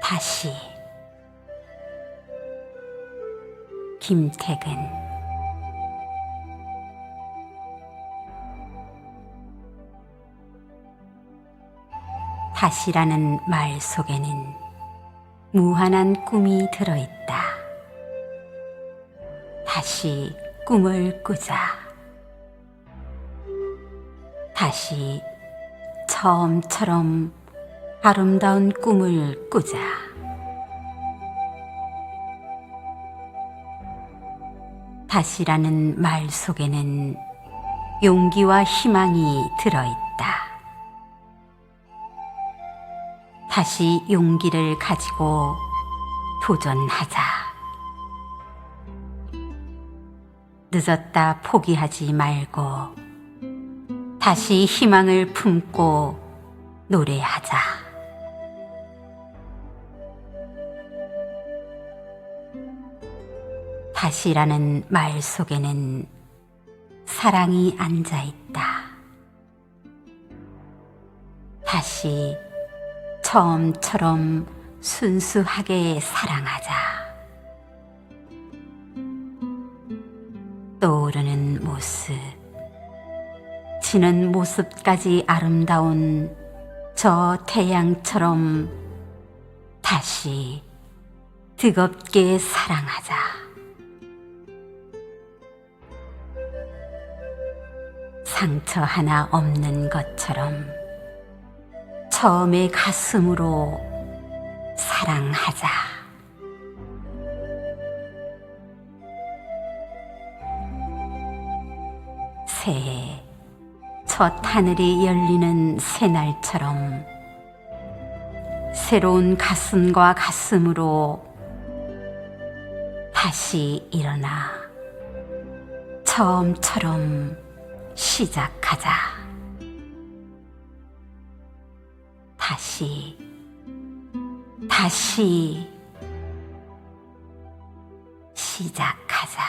다시 김택은 다시라는 말 속에는 무한한 꿈이 들어있다. 다시 꿈을 꾸자. 다시 처음처럼 아름다운 꿈을 꾸자. 다시라는 말 속에는 용기와 희망이 들어있다. 다시 용기를 가지고 도전하자. 늦었다 포기하지 말고 다시 희망을 품고 노래하자. 다시라는 말 속에는 사랑이 앉아 있다. 다시 처음처럼 순수하게 사랑하자. 떠오르는 모습, 지는 모습까지 아름다운 저 태양처럼 다시 뜨겁게 사랑하자. 상처 하나 없는 것처럼 처음의 가슴으로 사랑하자. 새해 첫 하늘이 열리는 새날처럼 새로운 가슴과 가슴으로 다시 일어나 처음처럼 시작하자. 다시, 다시 시작하자.